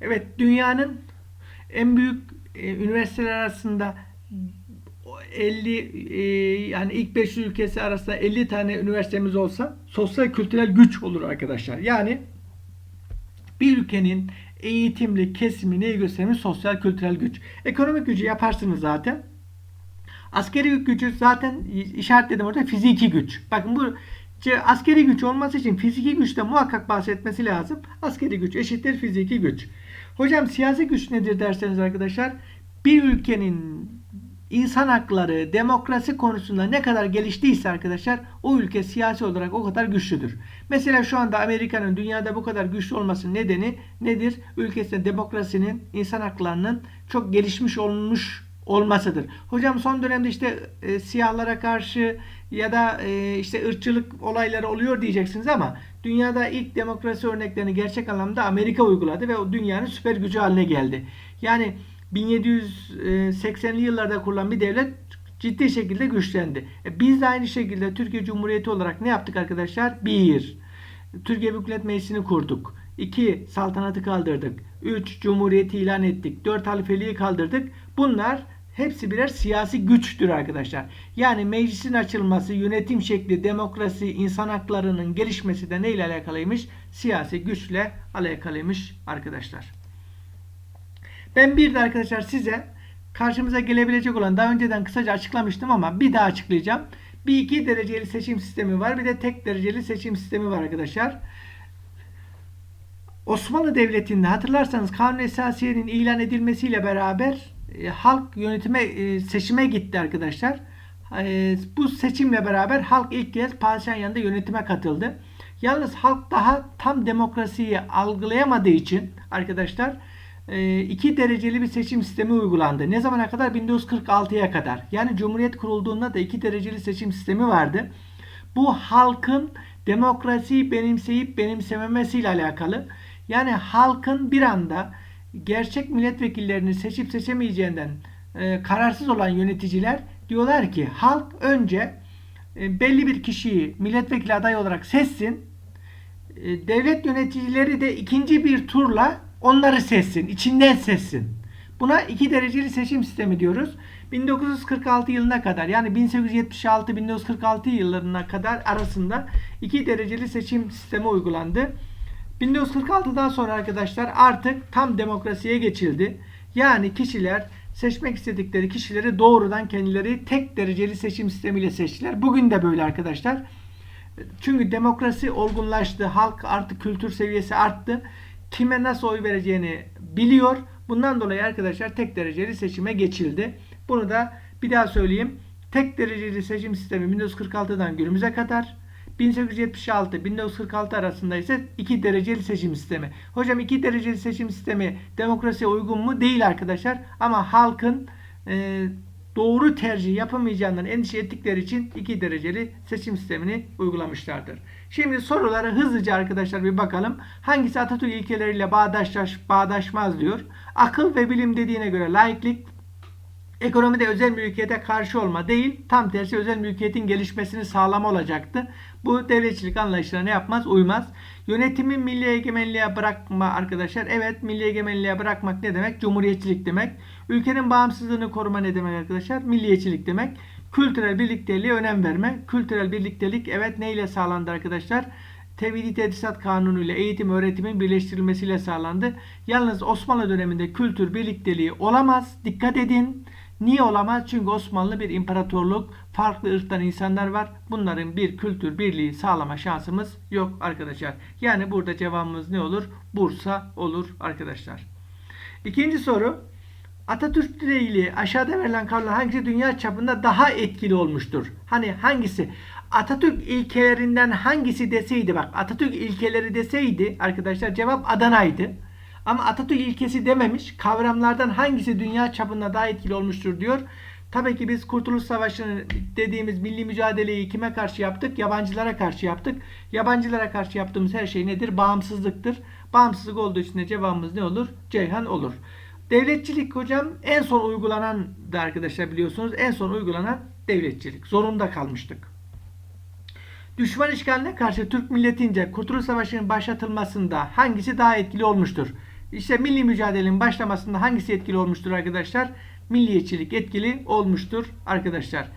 Evet dünyanın en büyük e, üniversiteler arasında o 50 e, yani ilk 500 ülkesi arasında 50 tane üniversitemiz olsa sosyal kültürel güç olur arkadaşlar. Yani bir ülkenin eğitimli kesimi neyi göstermiş? Sosyal kültürel güç. Ekonomik gücü yaparsınız zaten. Askeri gücü zaten işaretledim orada fiziki güç. Bakın bu askeri güç olması için fiziki güçte muhakkak bahsetmesi lazım. Askeri güç eşittir fiziki güç. Hocam siyasi güç nedir derseniz arkadaşlar bir ülkenin insan hakları, demokrasi konusunda ne kadar geliştiyse arkadaşlar o ülke siyasi olarak o kadar güçlüdür. Mesela şu anda Amerika'nın dünyada bu kadar güçlü olmasının nedeni nedir? Ülkesinde demokrasinin, insan haklarının çok gelişmiş olmuş olmasıdır. Hocam son dönemde işte e, siyahlara karşı ya da e, işte ırkçılık olayları oluyor diyeceksiniz ama dünyada ilk demokrasi örneklerini gerçek anlamda Amerika uyguladı ve o dünyanın süper gücü haline geldi. Yani 1780'li yıllarda kurulan bir devlet ciddi şekilde güçlendi. E, biz de aynı şekilde Türkiye Cumhuriyeti olarak ne yaptık arkadaşlar? Bir, Türkiye Büyük Millet Meclisi'ni kurduk. 2. Saltanatı kaldırdık. 3. Cumhuriyeti ilan ettik. 4. Halifeliği kaldırdık. Bunlar hepsi birer siyasi güçtür arkadaşlar. Yani meclisin açılması, yönetim şekli, demokrasi, insan haklarının gelişmesi de neyle alakalıymış? Siyasi güçle alakalıymış arkadaşlar. Ben bir de arkadaşlar size karşımıza gelebilecek olan daha önceden kısaca açıklamıştım ama bir daha açıklayacağım. Bir iki dereceli seçim sistemi var. Bir de tek dereceli seçim sistemi var arkadaşlar. Osmanlı Devleti'nde hatırlarsanız Kanun Esasiye'nin ilan edilmesiyle beraber e, halk yönetime e, seçime gitti arkadaşlar. E, bu seçimle beraber halk ilk kez padişahın yönetime katıldı. Yalnız halk daha tam demokrasiyi algılayamadığı için arkadaşlar iki dereceli bir seçim sistemi uygulandı. Ne zamana kadar? 1946'ya kadar. Yani Cumhuriyet kurulduğunda da iki dereceli seçim sistemi vardı. Bu halkın demokrasiyi benimseyip benimsememesiyle alakalı. Yani halkın bir anda gerçek milletvekillerini seçip seçemeyeceğinden e, kararsız olan yöneticiler diyorlar ki halk önce e, belli bir kişiyi milletvekili adayı olarak seçsin. E, devlet yöneticileri de ikinci bir turla onları seçsin, içinden seçsin. Buna iki dereceli seçim sistemi diyoruz. 1946 yılına kadar yani 1876-1946 yıllarına kadar arasında iki dereceli seçim sistemi uygulandı. 1946'dan sonra arkadaşlar artık tam demokrasiye geçildi. Yani kişiler seçmek istedikleri kişileri doğrudan kendileri tek dereceli seçim sistemiyle seçtiler. Bugün de böyle arkadaşlar. Çünkü demokrasi olgunlaştı. Halk artık kültür seviyesi arttı. Kime nasıl oy vereceğini biliyor. Bundan dolayı arkadaşlar tek dereceli seçime geçildi. Bunu da bir daha söyleyeyim. Tek dereceli seçim sistemi 1946'dan günümüze kadar 1876-1946 arasında ise iki dereceli seçim sistemi. Hocam iki dereceli seçim sistemi demokrasiye uygun mu? Değil arkadaşlar. Ama halkın e, doğru tercih yapamayacağından endişe ettikleri için iki dereceli seçim sistemini uygulamışlardır. Şimdi sorulara hızlıca arkadaşlar bir bakalım. Hangisi Atatürk ilkeleriyle bağdaşlaş, bağdaşmaz diyor. Akıl ve bilim dediğine göre laiklik ekonomide özel mülkiyete karşı olma değil, tam tersi özel mülkiyetin gelişmesini sağlama olacaktı. Bu devletçilik anlayışına ne yapmaz? Uymaz. Yönetimi milli egemenliğe bırakma arkadaşlar. Evet milli egemenliğe bırakmak ne demek? Cumhuriyetçilik demek. Ülkenin bağımsızlığını koruma ne demek arkadaşlar? Milliyetçilik demek. Kültürel birlikteliğe önem verme. Kültürel birliktelik evet neyle sağlandı arkadaşlar? Tevhidi Tedrisat Kanunu ile eğitim öğretimin birleştirilmesiyle sağlandı. Yalnız Osmanlı döneminde kültür birlikteliği olamaz. Dikkat edin. Niye olamaz? Çünkü Osmanlı bir imparatorluk, farklı ırktan insanlar var. Bunların bir kültür birliği sağlama şansımız yok arkadaşlar. Yani burada cevabımız ne olur? Bursa olur arkadaşlar. İkinci soru. Atatürk ile aşağıda verilen kavramlar hangisi dünya çapında daha etkili olmuştur? Hani hangisi? Atatürk ilkelerinden hangisi deseydi bak Atatürk ilkeleri deseydi arkadaşlar cevap Adana'ydı. Ama Atatürk ilkesi dememiş. Kavramlardan hangisi dünya çapında daha etkili olmuştur diyor. Tabii ki biz Kurtuluş Savaşı'nı dediğimiz milli mücadeleyi kime karşı yaptık? Yabancılara karşı yaptık. Yabancılara karşı yaptığımız her şey nedir? Bağımsızlıktır. Bağımsızlık olduğu için de cevabımız ne olur? Ceyhan olur. Devletçilik hocam en son uygulanan da arkadaşlar biliyorsunuz en son uygulanan devletçilik. Zorunda kalmıştık. Düşman işgaline karşı Türk milletince Kurtuluş Savaşı'nın başlatılmasında hangisi daha etkili olmuştur? İşte milli mücadelenin başlamasında hangisi etkili olmuştur arkadaşlar? Milliyetçilik etkili olmuştur arkadaşlar.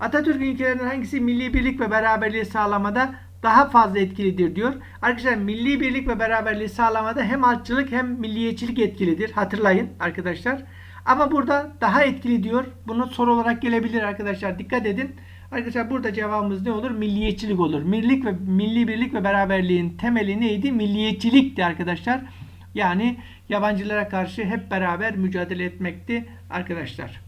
Atatürk'ün ilkelerinden hangisi milli birlik ve beraberliği sağlamada daha fazla etkilidir diyor. Arkadaşlar milli birlik ve beraberliği sağlamada hem halkçılık hem milliyetçilik etkilidir. Hatırlayın arkadaşlar. Ama burada daha etkili diyor. Bunu soru olarak gelebilir arkadaşlar. Dikkat edin. Arkadaşlar burada cevabımız ne olur? Milliyetçilik olur. Millik ve milli birlik ve beraberliğin temeli neydi? Milliyetçilikti arkadaşlar. Yani yabancılara karşı hep beraber mücadele etmekti arkadaşlar.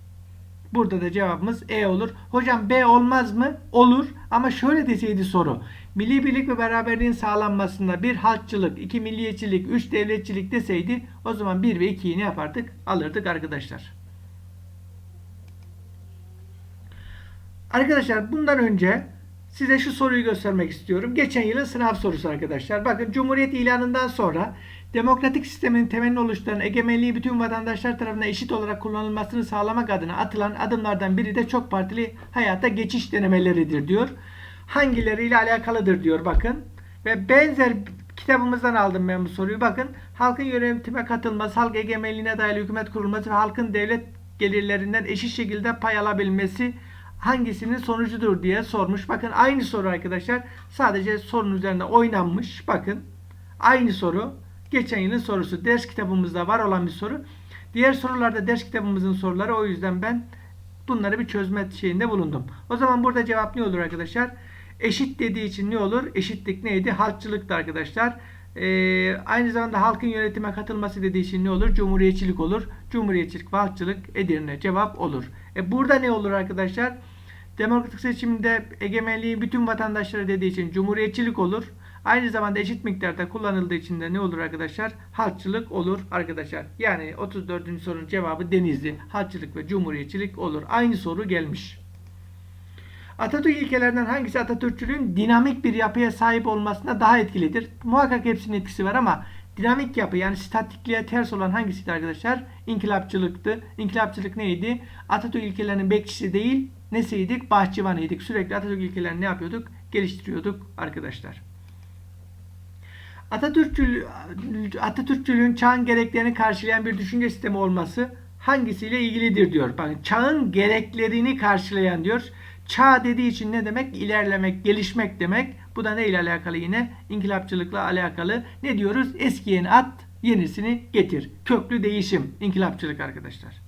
Burada da cevabımız E olur. Hocam B olmaz mı? Olur. Ama şöyle deseydi soru. Milli birlik ve beraberliğin sağlanmasında bir halkçılık, iki milliyetçilik, üç devletçilik deseydi o zaman 1 ve 2'yi ne yapardık? Alırdık arkadaşlar. Arkadaşlar bundan önce size şu soruyu göstermek istiyorum. Geçen yılın sınav sorusu arkadaşlar. Bakın Cumhuriyet ilanından sonra demokratik sistemin temelini oluşturan egemenliği bütün vatandaşlar tarafından eşit olarak kullanılmasını sağlamak adına atılan adımlardan biri de çok partili hayata geçiş denemeleridir diyor. Hangileriyle alakalıdır diyor bakın. Ve benzer kitabımızdan aldım ben bu soruyu. Bakın halkın yönetime katılması, halk egemenliğine dayalı hükümet kurulması ve halkın devlet gelirlerinden eşit şekilde pay alabilmesi hangisinin sonucudur diye sormuş. Bakın aynı soru arkadaşlar. Sadece sorunun üzerinde oynanmış. Bakın aynı soru. Geçen yılın sorusu. Ders kitabımızda var olan bir soru. Diğer sorularda ders kitabımızın soruları. O yüzden ben bunları bir çözme şeyinde bulundum. O zaman burada cevap ne olur arkadaşlar? Eşit dediği için ne olur? Eşitlik neydi? Halkçılıktı arkadaşlar. Ee, aynı zamanda halkın yönetime katılması dediği için ne olur? Cumhuriyetçilik olur. Cumhuriyetçilik ve halkçılık Edirne cevap olur. E burada ne olur arkadaşlar? Demokratik seçimde egemenliği bütün vatandaşlara dediği için cumhuriyetçilik olur. Aynı zamanda eşit miktarda kullanıldığı için de ne olur arkadaşlar? Halkçılık olur arkadaşlar. Yani 34. sorunun cevabı Denizli. Halkçılık ve cumhuriyetçilik olur. Aynı soru gelmiş. Atatürk ilkelerinden hangisi Atatürkçülüğün dinamik bir yapıya sahip olmasına daha etkilidir? Muhakkak hepsinin etkisi var ama dinamik yapı yani statikliğe ters olan hangisiydi arkadaşlar? İnkılapçılıktı. İnkılapçılık neydi? Atatürk ilkelerinin bekçisi değil, nesiydik? Bahçıvanıydık. Sürekli Atatürk ilkelerini ne yapıyorduk? Geliştiriyorduk arkadaşlar. Atatürkçül, Atatürkçülüğün çağın gereklerini karşılayan bir düşünce sistemi olması hangisiyle ilgilidir diyor. Bakın çağın gereklerini karşılayan diyor. Çağ dediği için ne demek? İlerlemek, gelişmek demek. Bu da ne ile alakalı yine? İnkılapçılıkla alakalı. Ne diyoruz? Eskiyeni at, yenisini getir. Köklü değişim. İnkılapçılık arkadaşlar.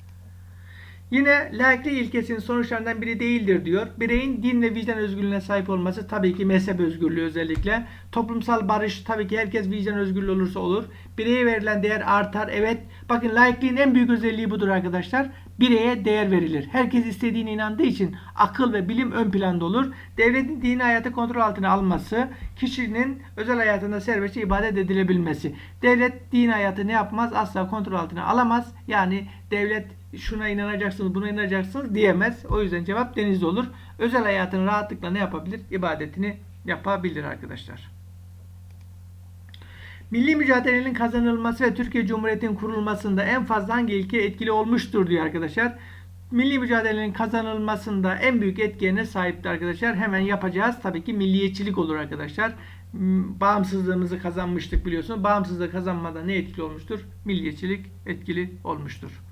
Yine laiklik ilkesinin sonuçlarından biri değildir diyor. Bireyin din ve vicdan özgürlüğüne sahip olması tabii ki mezhep özgürlüğü özellikle. Toplumsal barış tabii ki herkes vicdan özgürlüğü olursa olur. Bireye verilen değer artar. Evet. Bakın laikliğin en büyük özelliği budur arkadaşlar. Bireye değer verilir. Herkes istediğine inandığı için akıl ve bilim ön planda olur. Devletin dini hayatı kontrol altına alması, kişinin özel hayatında serbestçe ibadet edilebilmesi. Devlet din hayatı ne yapmaz? Asla kontrol altına alamaz. Yani devlet şuna inanacaksınız, buna inanacaksınız diyemez. O yüzden cevap denizde olur. Özel hayatını rahatlıkla ne yapabilir? İbadetini yapabilir arkadaşlar. Milli mücadelenin kazanılması ve Türkiye Cumhuriyeti'nin kurulmasında en fazla hangi ilke etkili olmuştur diyor arkadaşlar. Milli mücadelenin kazanılmasında en büyük etkiye sahipti arkadaşlar? Hemen yapacağız. Tabii ki milliyetçilik olur arkadaşlar. Bağımsızlığımızı kazanmıştık biliyorsunuz. Bağımsızlığı kazanmada ne etkili olmuştur? Milliyetçilik etkili olmuştur.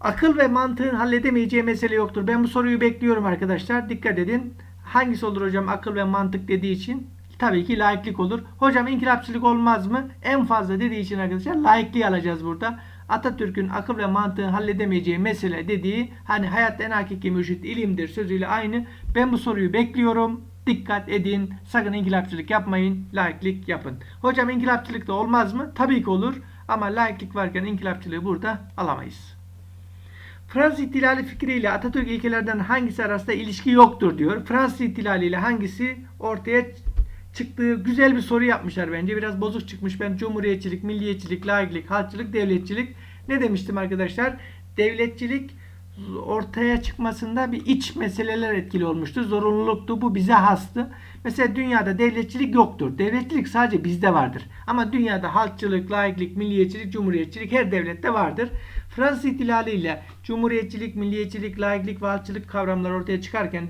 Akıl ve mantığın halledemeyeceği mesele yoktur. Ben bu soruyu bekliyorum arkadaşlar. Dikkat edin. Hangisi olur hocam akıl ve mantık dediği için? Tabii ki laiklik olur. Hocam inkılapçılık olmaz mı? En fazla dediği için arkadaşlar laikliği alacağız burada. Atatürk'ün akıl ve mantığın halledemeyeceği mesele dediği hani hayatta en hakiki mürşit ilimdir sözüyle aynı. Ben bu soruyu bekliyorum. Dikkat edin. Sakın inkılapçılık yapmayın. Laiklik yapın. Hocam inkılapçılık da olmaz mı? Tabii ki olur. Ama laiklik varken inkılapçılığı burada alamayız. Fransız ihtilali fikriyle Atatürk ilkelerden hangisi arasında ilişki yoktur diyor. Fransız ihtilali ile hangisi ortaya çıktığı güzel bir soru yapmışlar bence. Biraz bozuk çıkmış. Ben cumhuriyetçilik, milliyetçilik, laiklik, halkçılık, devletçilik ne demiştim arkadaşlar? Devletçilik ortaya çıkmasında bir iç meseleler etkili olmuştu. Zorunluluktu. Bu bize hastı. Mesela dünyada devletçilik yoktur. Devletçilik sadece bizde vardır. Ama dünyada halkçılık, laiklik, milliyetçilik, cumhuriyetçilik her devlette vardır. Fransız ihtilali ile cumhuriyetçilik, milliyetçilik, laiklik ve halkçılık kavramları ortaya çıkarken